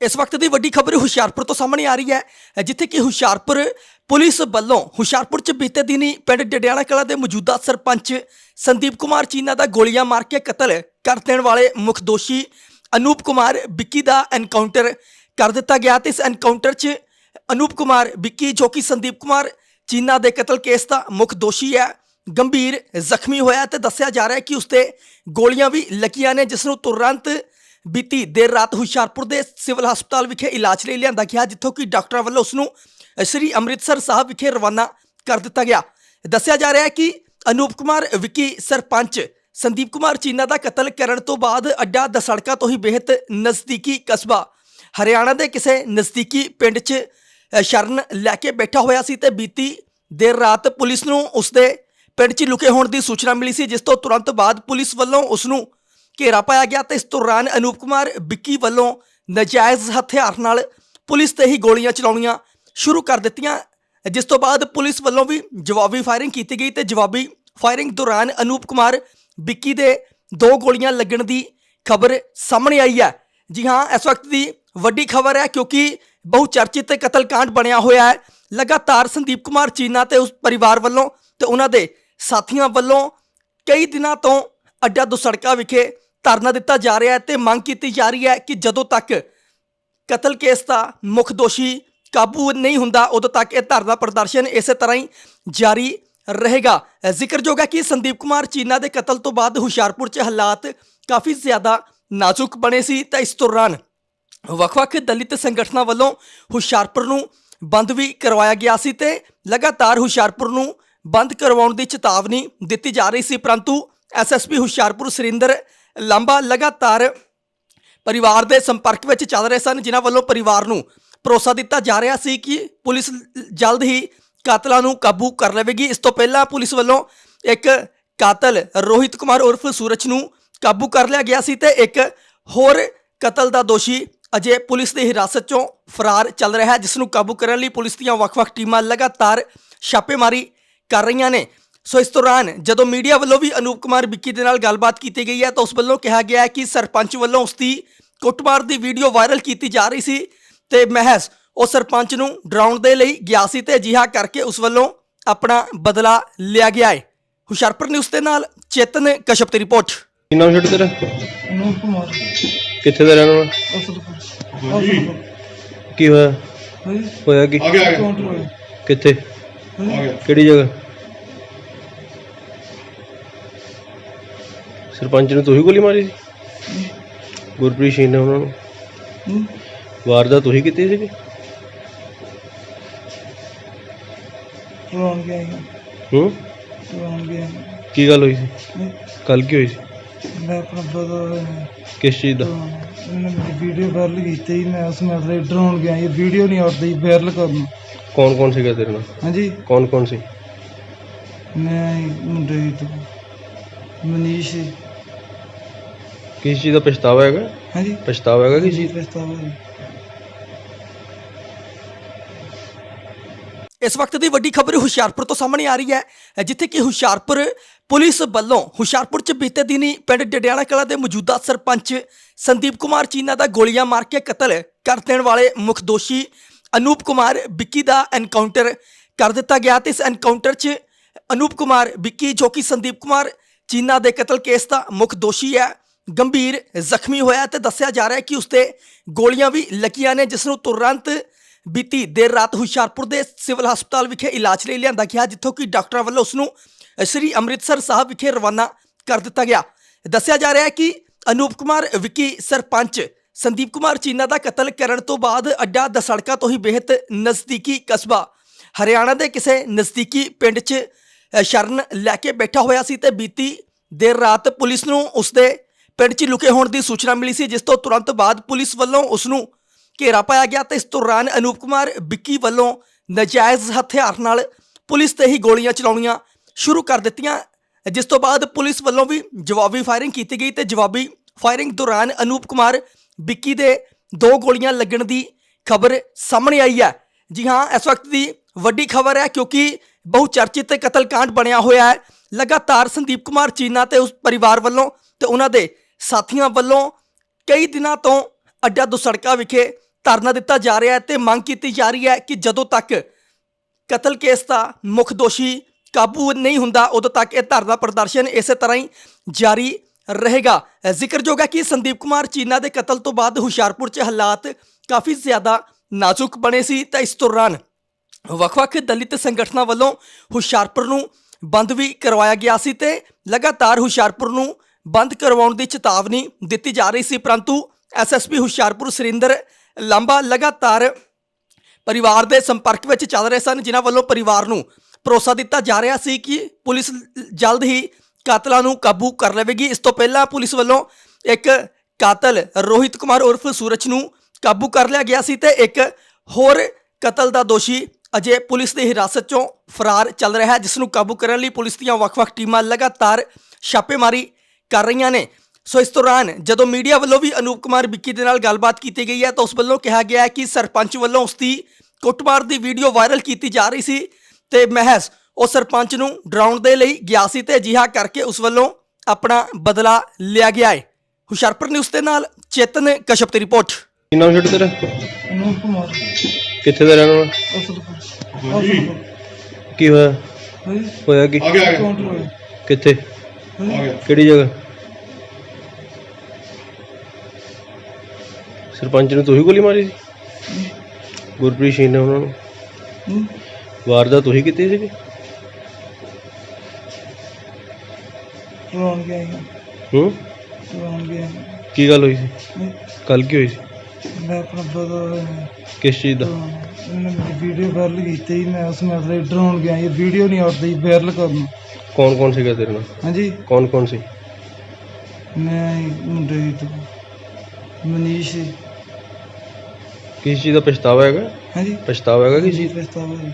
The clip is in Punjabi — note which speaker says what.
Speaker 1: ਇਸ ਵਕਤ ਦੀ ਵੱਡੀ ਖਬਰ ਹੁਸ਼ਿਆਰਪੁਰ ਤੋਂ ਸਾਹਮਣੇ ਆ ਰਹੀ ਹੈ, ਜਿੱਥੇ ਕਿ ਹੁਸ਼ਿਆਰਪੁਰ ਪੁਲਿਸ ਵੱਲੋਂ ਹੁਸ਼ਿਆਰਪੁਰ ਚ ਬੀਤੇ ਦਿਨੀ ਪਿੰਡ ਡਡਿਆਣਾ ਕਲਾ ਦੇ ਮੌਜੂਦਾ ਸਰਪੰਚ ਸੰਦੀਪ ਕੁਮਾਰ ਚੀਨਾ ਦਾ ਗੋਲੀਆਂ ਮਾਰ ਕੇ ਕਤਲ ਕਰ ਦੇਣ ਵਾਲੇ ਮੁੱਖ ਦੋਸ਼ੀ ਅਨੂਪ ਕੁਮਾਰ ਵਿੱਕੀ ਦਾ ਐਨਕਾਊਂਟਰ ਕਰ ਦਿੱਤਾ ਗਿਆ ਤੇ ਇਸ ਐਨਕਾਊਂਟਰ 'ਚ ਅਨੂਪ ਕੁਮਾਰ ਵਿੱਕੀ ਜੋ ਕਿ ਸੰਦੀਪ ਕੁਮਾਰ ਚੀਨਾ ਦੇ ਕਤਲ ਕੇਸ ਦਾ ਮੁੱਖ ਦੋਸ਼ੀ ਹੈ, ਗੰਭੀਰ ਜ਼ਖਮੀ ਹੋਇਆ ਤੇ ਦੱਸਿਆ ਜਾ ਰਿਹਾ ਹੈ ਕਿ ਉਸਤੇ ਗੋਲੀਆਂ ਵੀ ਲੱਗੀਆਂ ਨੇ, ਜਿਸ ਨੂੰ ਤੁਰੰਤ ਬੀਤੀ ਦੇਰ ਰਾਤ ਹੁਸ਼ਿਆਰਪੁਰ ਦੇ ਸਿਵਲ ਹਸਪਤਾਲ ਵਿਖੇ ਇਲਾਜ ਲਈ ਲਿਆਂਦਾ ਗਿਆ, ਜਿੱਥੋਂ ਕਿ ਡਾਕਟਰਾਂ ਵੱਲੋਂ ਉਸ ਨੂੰ ਸ੍ਰੀ ਅੰਮ੍ਰਿਤਸਰ ਸਾਹਿਬ ਵਿਖੇ ਰਵਾਨਾ ਕਰ ਦਿੱਤਾ ਗਿਆ। ਦੱਸਿਆ ਜਾ ਰਿਹਾ ਹੈ ਕਿ ਅਨੂਪ ਕੁਮਾਰ, ਵਿੱਕੀ ਸਰਪੰਚ, ਸੰਦੀਪ ਕੁਮਾਰ ਚੀਨਾ ਦਾ ਕਤਲ ਕਰਨ ਤੋਂ ਬਾਅਦ ਅੱਡਾ ਦਸੜਕਾ ਤੋਂ ਹੀ ਬੇਹਦ ਨਜ਼ਦੀਕੀ ਕਸਬਾ ਹਰਿਆਣਾ ਦੇ ਕਿਸੇ ਨਜ਼ਦੀਕੀ ਪਿੰਡ 'ਚ ਸ਼ਰਨ ਲੈ ਕੇ ਬੈਠਾ ਹੋਇਆ ਸੀ ਤੇ ਬੀਤੀ ਦੇਰ ਰਾਤ ਪੁਲਿਸ ਨੂੰ ਉਸਦੇ ਪਿੰਡ 'ਚ ਲੁਕੇ ਹੋਣ ਦੀ ਸੂਚਨਾ ਮਿਲੀ ਸੀ, ਜਿਸ ਤੋਂ ਤੁਰੰਤ ਬਾਅਦ ਪੁਲਿਸ ਵੱਲੋਂ ਉਸ ਨੂੰ ਘੇਰਾ ਪਾਇਆ ਗਿਆ ਤੇ ਇਸ ਦੌਰਾਨ ਅਨੂਪ ਕੁਮਾਰ, ਵਿੱਕੀ ਵੱਲੋਂ ਨਜਾਇਜ਼ ਹਥਿਆਰ ਨਾਲ ਪੁਲਿਸ ਤੇ ਹੀ ਗੋਲੀਆਂ ਚਲਾਉਣੀਆਂ ਸ਼ੁਰੂ ਕਰ ਦਿੱਤੀਆਂ। ਜਿਸ ਤੋਂ ਬਾਅਦ ਪੁਲਿਸ ਵੱਲੋਂ ਵੀ ਜਵਾਬੀ ਫਾਇਰਿੰਗ ਕੀਤੀ ਗਈ ਤੇ ਜਵਾਬੀ ਫਾਇਰਿੰਗ ਦੌਰਾਨ ਅਨੂਪ ਕੁਮਾਰ, ਵਿੱਕੀ ਦੇ ਦੋ ਗੋਲੀਆਂ ਲੱਗਣ ਦੀ ਖਬਰ ਸਾਹਮਣੇ ਆਈ ਹੈ। ਜੀ ਹਾਂ, ਇਸ ਵਕਤ ਦੀ ਵੱਡੀ ਖਬਰ ਹੈ ਕਿਉਂਕਿ ਬਹੁ ਚਰਚਿਤ ਕਤਲकांड ਬਣਿਆ ਹੋਇਆ ਹੈ। ਲਗਾਤਾਰ ਸੰਦੀਪ ਕੁਮਾਰ ਚੀਨਾ ਤੇ ਉਸ ਪਰਿਵਾਰ ਵੱਲੋਂ ਤੇ ਉਹਨਾਂ ਦੇ ਸਾਥੀਆਂ ਵੱਲੋਂ ਕਈ ਦਿਨਾਂ ਤੋਂ ਅੱਡਾ ਦੁਸੜਕਾ ਵਿਖੇ ਧਰਨਾ ਦਿੱਤਾ ਜਾ ਰਿਹਾ ਹੈ ਤੇ ਮੰਗ ਕੀਤੀ ਜਾ ਰਹੀ ਹੈ ਕਿ ਜਦੋਂ ਤੱਕ ਕਤਲ ਕੇਸ ਦਾ ਮੁੱਖ ਦੋਸ਼ੀ ਕਾਬੂ ਨਹੀਂ ਹੁੰਦਾ, ਉਦੋਂ ਤੱਕ ਇਹ ਧਰਨਾ ਪ੍ਰਦਰਸ਼ਨ ਇਸੇ ਤਰ੍ਹਾਂ ਹੀ ਜਾਰੀ ਰਹੇਗਾ। ਜ਼ਿਕਰਯੋਗ ਹੈ ਕਿ ਸੰਦੀਪ ਕੁਮਾਰ ਚੀਨਾ ਦੇ ਕਤਲ ਤੋਂ ਬਾਅਦ ਹੁਸ਼ਿਆਰਪੁਰ 'ਚ ਹਾਲਾਤ ਕਾਫੀ ਜ਼ਿਆਦਾ ਨਾਜ਼ੁਕ ਬਣੇ ਸੀ ਤਾਂ ਇਸ ਦੌਰਾਨ ਵੱਖ-ਵੱਖ ਦਲਿਤ ਸੰਗਠਨਾਂ ਵੱਲੋਂ ਹੁਸ਼ਿਆਰਪੁਰ ਨੂੰ ਬੰਦ ਵੀ ਕਰਵਾਇਆ ਗਿਆ ਸੀ ਤੇ ਲਗਾਤਾਰ ਹੁਸ਼ਿਆਰਪੁਰ ਨੂੰ ਬੰਦ ਕਰਵਾਉਣ ਦੀ ਚੇਤਾਵਨੀ ਦਿੱਤੀ ਜਾ ਰਹੀ ਸੀ, ਪਰੰਤੂ ਐਸਐਸਪੀ ਹੁਸ਼ਿਆਰਪੁਰ ਸੁਰਿੰਦਰ ਲਾਂਬਾ ਲਗਾਤਾਰ ਪਰਿਵਾਰ ਦੇ ਸੰਪਰਕ ਵਿੱਚ ਚੱਲ ਰਹੇ ਸਨ, ਜਿਨ੍ਹਾਂ ਵੱਲੋਂ ਪਰਿਵਾਰ ਨੂੰ ਭਰੋਸਾ ਦਿੱਤਾ ਜਾ ਰਿਹਾ ਸੀ ਕਿ ਪੁਲਿਸ ਜਲਦ ਹੀ ਕਾਤਲਾਂ ਨੂੰ ਕਾਬੂ ਕਰ ਲਵੇਗੀ। ਇਸ ਤੋਂ ਪਹਿਲਾਂ ਪੁਲਿਸ ਵੱਲੋਂ ਇੱਕ ਕਾਤਲ ਰੋਹਿਤ ਕੁਮਾਰ ਉਰਫ ਸੂਰਜ ਨੂੰ ਕਾਬੂ ਕਰ ਲਿਆ ਗਿਆ ਸੀ ਤੇ ਇੱਕ ਹੋਰ ਕਤਲ ਦਾ ਦੋਸ਼ੀ ਅਜੇ ਪੁਲਿਸ ਦੀ ਹਿਰਾਸਤ ਚੋਂ ਫਰਾਰ ਚੱਲ ਰਿਹਾ ਹੈ, ਜਿਸ ਨੂੰ ਕਾਬੂ ਕਰਨ ਲਈ ਪੁਲਿਸ ਦੀਆਂ ਵੱਖ-ਵੱਖ ਟੀਮਾਂ ਲਗਾਤਾਰ ਛਾਪੇਮਾਰੀ ਕਰ ਰਹੀਆਂ ਨੇ। ਸੋ ਇਸ ਦੌਰਾਨ ਜਦੋਂ ਮੀਡੀਆ ਵੱਲੋਂ ਵੀ ਅਨੂਪ ਕੁਮਾਰ ਵਿੱਕੀ ਦੇ ਨਾਲ ਗੱਲਬਾਤ ਕੀਤੀ ਗਈ ਹੈ ਤਾਂ ਉਸ ਵੱਲੋਂ ਕਿਹਾ ਗਿਆ ਹੈ ਕਿ ਸਰਪੰਚ ਵੱਲੋਂ ਉਸ ਦੀ ਕੁੱਟਮਾਰ ਦੀ ਵੀਡੀਓ ਵਾਇਰਲ ਕੀਤੀ ਜਾ ਰਹੀ ਸੀ ਤੇ ਮਹਿਜ਼ ਉਹ ਸਰਪੰਚ ਨੂੰ ਡਰਾਉਣ ਦੇ ਲਈ ਗਿਆ ਸੀ ਤੇ ਅਜਿਹਾ ਕਰਕੇ ਉਸ ਵੱਲੋਂ ਆਪਣਾ ਬਦਲਾ ਲਿਆ ਗਿਆ ਹੈ। ਹੁਸ਼ਿਆਰਪੁਰ ਨਿਊਜ਼ ਦੇ ਨਾਲ ਚੇਤਨ ਕਸ਼ਪ ਦੀ ਰਿਪੋਰਟ।
Speaker 2: ਕੀ ਨਾਮ ਛੱਡ ਤੇਰਾ?
Speaker 3: ਅਨੂਪ ਕੁਮਾਰ।
Speaker 2: ਕਿੱਥੇ ਦਾ ਰਹਿਣ ਵਾਲਾ?
Speaker 3: ਅਸਲਪੁਰ
Speaker 2: ਕੀ ਹੋਇਆ? ਹੋਇਆ ਕੀ? ਕਿੱਥੇ? ਕਿਹੜੀ ਜਗ੍ਹਾ? ਸਰਪੰਚ ਨੂੰ ਤੁਸੀਂ ਗੋਲੀ ਮਾਰੀ ਸੀ? ਗੁਰਪ੍ਰੀਤ ਸਿੰਘ ਨੇ ਉਹਨਾਂ ਨੂੰ?
Speaker 3: ਹੂੰ।
Speaker 2: ਵਾਰਦਾਤ ਤੁਸੀਂ ਕੀਤੀ ਸੀਗੀ?
Speaker 3: ਰੋਣ ਗਿਆ ਸੀ।
Speaker 2: ਹੂੰ?
Speaker 3: ਰੋਣ ਗਿਆ ਸੀ।
Speaker 2: ਕੀ ਗੱਲ ਹੋਈ ਸੀ?
Speaker 3: ਨਹੀਂ,
Speaker 2: ਕੱਲ ਕੀ ਹੋਈ ਸੀ?
Speaker 3: ਮੈਂ ਆਪਣਾ ਬਦਲ
Speaker 2: ਕਿਸ ਚੀਜ਼ ਦਾ?
Speaker 3: ਮੇਰੀ ਵੀਡੀਓ ਵਾਇਰਲ ਕੀਤੀ ਸੀ, ਮੈਂ ਉਸ ਮਸਲੇ ਡਰਾਉਣ ਗਿਆ ਇਹ ਵੀਡੀਓ ਨਹੀਂ ਆਉਂਦੀ ਵਾਇਰਲ ਕਰਨ।
Speaker 2: ਕੌਣ ਕੌਣ ਸੀਗਾ ਤੇਰੇ ਨਾਲ?
Speaker 3: ਹਾਂਜੀ।
Speaker 2: ਕੌਣ ਕੌਣ ਸੀ?
Speaker 3: ਮੈਂ ਮੁੰਡੇ ਤੋਂ। ਮਨੀਸ਼ ਸੀ।
Speaker 2: ਕਿਸ ਚੀਜ਼ ਦਾ ਪਛਤਾਵਾ ਹੈਗਾ?
Speaker 3: ਹਾਂਜੀ।
Speaker 2: ਪਛਤਾਵਾ ਹੈਗਾ ਕਿਸ
Speaker 3: ਜੀ
Speaker 2: ਚੀਜ਼
Speaker 3: ਪਛਤਾਵਾ ਜੀ।
Speaker 1: ਇਸ ਵਕਤ ਦੀ ਵੱਡੀ ਖਬਰ ਹੁਸ਼ਿਆਰਪੁਰ ਤੋਂ ਸਾਹਮਣੇ ਆ ਰਹੀ ਹੈ ਜਿੱਥੇ ਕਿ ਹੁਸ਼ਿਆਰਪੁਰ ਪੁਲਿਸ ਵੱਲੋਂ ਹੁਸ਼ਿਆਰਪੁਰ ਚ ਬੀਤੇ ਦਿਨੀ ਪਿੰਡ ਡਡਿਆਣਾ ਕਲਾ ਦੇ ਮੌਜੂਦਾ ਸਰਪੰਚ ਸੰਦੀਪ ਕੁਮਾਰ ਚੀਨਾ ਦਾ ਗੋਲੀਆਂ ਮਾਰ ਕੇ ਕਤਲ ਕਰ ਦੇਣ ਵਾਲੇ ਮੁੱਖ ਦੋਸ਼ੀ ਅਨੂਪ ਕੁਮਾਰ ਵਿੱਕੀ ਦਾ ਐਨਕਾਊਂਟਰ ਕਰ ਦਿੱਤਾ ਗਿਆ ਤੇ ਇਸ ਐਨਕਾਊਂਟਰ 'ਚ ਅਨੂਪ ਕੁਮਾਰ ਵਿੱਕੀ ਜੋ ਕਿ ਸੰਦੀਪ ਕੁਮਾਰ ਚੀਨਾ ਦੇ ਕਤਲ ਕੇਸ ਦਾ ਮੁੱਖ ਦੋਸ਼ੀ ਹੈ। ਗੰਭੀਰ ਜ਼ਖਮੀ ਹੋਇਆ ਤੇ ਦੱਸਿਆ ਜਾ ਰਿਹਾ ਹੈ ਕਿ ਉਸਤੇ ਗੋਲੀਆਂ ਵੀ ਲੱਗੀਆਂ ਨੇ, ਜਿਸ ਨੂੰ ਤੁਰੰਤ ਬੀਤੀ ਦੇਰ ਰਾਤ ਹੁਸ਼ਿਆਰਪੁਰ ਦੇ ਸਿਵਲ ਹਸਪਤਾਲ ਵਿਖੇ ਇਲਾਜ ਲਈ ਲਿਆਂਦਾ ਗਿਆ, ਜਿੱਥੋਂ ਕਿ ਡਾਕਟਰਾਂ ਵੱਲੋਂ ਉਸ ਨੂੰ ਸ੍ਰੀ ਅੰਮ੍ਰਿਤਸਰ ਸਾਹਿਬ ਵਿਖੇ ਰਵਾਨਾ ਕਰ ਦਿੱਤਾ ਗਿਆ। ਦੱਸਿਆ ਜਾ ਰਿਹਾ ਹੈ ਕਿ ਅਨੂਪ ਕੁਮਾਰ, ਵਿੱਕੀ ਸਰਪੰਚ, ਸੰਦੀਪ ਕੁਮਾਰ ਚੀਨਾ ਦਾ ਕਤਲ ਕਰਨ ਤੋਂ ਬਾਅਦ ਅੱਡਾ ਦਸੜਕਾ ਤੋਂ ਹੀ ਬੇਹਦ ਨਜ਼ਦੀਕੀ ਕਸਬਾ ਹਰਿਆਣਾ ਦੇ ਕਿਸੇ ਨਜ਼ਦੀਕੀ ਪਿੰਡ 'ਚ ਸ਼ਰਨ ਲੈ ਕੇ ਬੈਠਾ ਹੋਇਆ ਸੀ ਤੇ ਬੀਤੀ ਦੇਰ ਰਾਤ ਪੁਲਿਸ ਨੂੰ ਉਸਦੇ ਪਿੰਡ 'ਚ ਲੁਕੇ ਹੋਣ ਦੀ ਸੂਚਨਾ ਮਿਲੀ ਸੀ, ਜਿਸ ਤੋਂ ਤੁਰੰਤ ਬਾਅਦ ਪੁਲਿਸ ਵੱਲੋਂ ਉਸ ਨੂੰ ਘੇਰਾ ਪਾਇਆ ਗਿਆ ਤੇ ਇਸ ਦੌਰਾਨ ਅਨੂਪ ਕੁਮਾਰ, ਵਿੱਕੀ ਵੱਲੋਂ ਨਜਾਇਜ਼ ਹਥਿਆਰ ਨਾਲ ਪੁਲਿਸ ਤੇ ਹੀ ਗੋਲੀਆਂ ਚਲਾਉਣੀਆਂ ਸ਼ੁਰੂ ਕਰ ਦਿੱਤੀਆਂ। ਜਿਸ ਤੋਂ ਬਾਅਦ ਪੁਲਿਸ ਵੱਲੋਂ ਵੀ ਜਵਾਬੀ ਫਾਇਰਿੰਗ ਕੀਤੀ ਗਈ ਤੇ ਜਵਾਬੀ ਫਾਇਰਿੰਗ ਦੌਰਾਨ ਅਨੂਪ ਕੁਮਾਰ, ਵਿੱਕੀ ਦੇ ਦੋ ਗੋਲੀਆਂ ਲੱਗਣ ਦੀ ਖਬਰ ਸਾਹਮਣੇ ਆਈ ਹੈ। ਜੀ ਹਾਂ, ਇਸ ਵਕਤ ਦੀ ਵੱਡੀ ਖਬਰ ਹੈ ਕਿਉਂਕਿ ਬਹੁ ਚਰਚਿਤ ਕਤਲकांड ਬਣਿਆ ਹੋਇਆ ਹੈ। ਲਗਾਤਾਰ ਸੰਦੀਪ ਕੁਮਾਰ, ਚੀਨਾ ਤੇ ਉਸ ਪਰਿਵਾਰ ਵੱਲੋਂ ਤੇ ਉਹਨਾਂ ਦੇ ਸਾਥੀਆਂ ਵੱਲੋਂ ਕਈ ਦਿਨਾਂ ਤੋਂ ਅੱਡਾ ਦੁਸੜਕਾ ਵਿਖੇ ਧਰਨਾ ਦਿੱਤਾ ਜਾ ਰਿਹਾ ਹੈ ਤੇ ਮੰਗ ਕੀਤੀ ਜਾ ਰਹੀ ਹੈ ਕਿ ਜਦੋਂ ਤੱਕ ਕਤਲ ਕੇਸ ਦਾ ਮੁੱਖ ਦੋਸ਼ੀ ਕਾਬੂ ਨਹੀਂ ਹੁੰਦਾ, ਉਦੋਂ ਤੱਕ ਇਹ ਧਰਨਾ ਪ੍ਰਦਰਸ਼ਨ ਇਸੇ ਤਰ੍ਹਾਂ ਹੀ ਜਾਰੀ ਰਹੇਗਾ। ਜ਼ਿਕਰਯੋਗ ਹੈ ਕਿ ਸੰਦੀਪ ਕੁਮਾਰ ਚੀਨਾ ਦੇ ਕਤਲ ਤੋਂ ਬਾਅਦ ਹੁਸ਼ਿਆਰਪੁਰ 'ਚ ਹਾਲਾਤ ਕਾਫੀ ਜ਼ਿਆਦਾ ਨਾਜ਼ੁਕ ਬਣੇ ਸੀ ਤਾਂ ਇਸ ਦੌਰਾਨ ਵੱਖ-ਵੱਖ ਦਲਿਤ ਸੰਗਠਨਾਂ ਵੱਲੋਂ ਹੁਸ਼ਿਆਰਪੁਰ ਨੂੰ ਬੰਦ ਵੀ ਕਰਵਾਇਆ ਗਿਆ ਸੀ ਤੇ ਲਗਾਤਾਰ ਹੁਸ਼ਿਆਰਪੁਰ ਨੂੰ ਬੰਦ ਕਰਵਾਉਣ ਦੀ ਚੇਤਾਵਨੀ ਦਿੱਤੀ ਜਾ ਰਹੀ ਸੀ, ਪਰੰਤੂ ਐਸਐਸਪੀ ਹੁਸ਼ਿਆਰਪੁਰ ਸੁਰਿੰਦਰ ਲਾਂਬਾ ਲਗਾਤਾਰ ਪਰਿਵਾਰ ਦੇ ਸੰਪਰਕ ਵਿੱਚ ਚੱਲ ਰਹੇ ਸਨ, ਜਿਨ੍ਹਾਂ ਵੱਲੋਂ ਪਰਿਵਾਰ ਨੂੰ ਭਰੋਸਾ ਦਿੱਤਾ ਜਾ ਰਿਹਾ ਸੀ ਕਿ ਪੁਲਿਸ ਜਲਦ ਹੀ ਕਾਤਲਾਂ ਨੂੰ ਕਾਬੂ ਕਰ ਲਵੇਗੀ। ਇਸ ਤੋਂ ਪਹਿਲਾਂ ਪੁਲਿਸ ਵੱਲੋਂ ਇੱਕ ਕਾਤਲ ਰੋਹਿਤ ਕੁਮਾਰ ਉਰਫ ਸੂਰਜ ਨੂੰ ਕਾਬੂ ਕਰ ਲਿਆ ਗਿਆ ਸੀ ਤੇ ਇੱਕ ਹੋਰ ਕਤਲ ਦਾ ਦੋਸ਼ੀ ਅਜੇ ਪੁਲਿਸ ਦੀ ਹਿਰਾਸਤ 'ਚੋਂ ਫਰਾਰ ਚੱਲ ਰਿਹਾ ਹੈ, ਜਿਸ ਨੂੰ ਕਾਬੂ ਕਰਨ ਲਈ ਪੁਲਿਸ ਦੀਆਂ ਵੱਖ-ਵੱਖ ਟੀਮਾਂ ਲਗਾਤਾਰ ਛਾਪੇਮਾਰੀ ਕਰ ਰਹੀਆਂ ਨੇ। ਸੋ ਇਸ ਦੌਰਾਨ ਜਦੋਂ ਮੀਡੀਆ ਵੱਲੋਂ ਵੀ ਅਨੂਪ ਕੁਮਾਰ ਵਿੱਕੀ ਦੇ ਨਾਲ ਗੱਲਬਾਤ ਕੀਤੀ ਗਈ ਹੈ ਤਾਂ ਉਸ ਵੱਲੋਂ ਕਿਹਾ ਗਿਆ ਹੈ ਕਿ ਸਰਪੰਚ ਵੱਲੋਂ ਉਸ ਦੀ ਕੁੱਟਮਾਰ ਦੀ ਵੀਡੀਓ ਵਾਇਰਲ ਕੀਤੀ ਜਾ ਰਹੀ ਸੀ ਤੇ ਮਹਿਜ਼ ਉਹ ਸਰਪੰਚ ਨੂੰ ਡਰਾਉਣ ਦੇ ਲਈ ਗਿਆ ਸੀ ਤੇ ਅਜਿਹਾ ਕਰਕੇ ਉਸ ਵੱਲੋਂ ਆਪਣਾ ਬਦਲਾ ਲਿਆ ਗਿਆ ਹੈ। ਹੁਸ਼ਿਆਰਪੁਰ ਨਿਊਜ਼ ਦੇ ਨਾਲ ਚੇਤਨ ਕਸ਼ਪ ਦੀ ਰਿਪੋਰਟ।
Speaker 2: ਕੀ ਨਾਮ ਛੱਡ ਤੇਰਾ?
Speaker 3: ਅਨੂਪ ਕੁਮਾਰ।
Speaker 2: ਕਿੱਥੇ ਦਾ ਰਹਿਣ ਵਾਲਾ? ਕੀ ਹੋਇਆ? ਹੋਇਆ ਕੀ? ਕਿੱਥੇ? ਕਿਹੜੀ ਜਗ੍ਹਾ? ਸਰਪੰਚ ਨੂੰ ਤੁਸੀਂ ਗੋਲੀ ਮਾਰੀ ਸੀ? ਗੁਰਪ੍ਰੀਤ ਸਿੰਘ ਨੇ ਉਹਨਾਂ ਨੂੰ?
Speaker 3: ਹੂੰ?
Speaker 2: ਵਾਰਦਾਤ ਤੁਸੀਂ ਕੀਤੀ ਸੀ
Speaker 3: ਗਿਆ
Speaker 2: ਹੂੰ?
Speaker 3: ਗਿਆ।
Speaker 2: ਕੀ ਗੱਲ ਹੋਈ ਸੀ? ਕੱਲ ਕੀ ਹੋਈ ਸੀ?
Speaker 3: ਮੈਂ ਆਪਣਾ ਬਦਲ
Speaker 2: ਕਿਸ ਚੀਜ਼ ਦਾ?
Speaker 3: ਵੀਡੀਓ ਵਾਇਰਲ ਕੀਤੀ ਮੈਂ ਉਸ ਮਸਲੇ ਡਰਾਉਣ ਗਿਆ ਇਹ ਵੀਡੀਓ ਨਹੀਂ ਆਉਂਦੀ ਵਾਇਰਲ ਕਰਨ।
Speaker 2: ਕੌਣ ਕੌਣ ਸੀਗਾ ਤੇਰੇ ਨਾਲ?
Speaker 3: ਹਾਂਜੀ।
Speaker 2: ਕੌਣ ਕੌਣ ਸੀ?
Speaker 3: ਮੈਂ ਹੀ ਮੁੰਡੇ ਸੀ ਦੋ ਮਨੀਸ਼। ਸੀ।
Speaker 2: ਕਿਸ ਚੀਜ਼ ਦਾ ਪਛਤਾਵਾ ਹੈਗਾ?
Speaker 3: ਹਾਂਜੀ।
Speaker 2: ਪਛਤਾਵਾ ਹੈਗਾ ਕਿਸ ਚੀਜ਼
Speaker 3: ਪਛਤਾਵਾ ਜੀ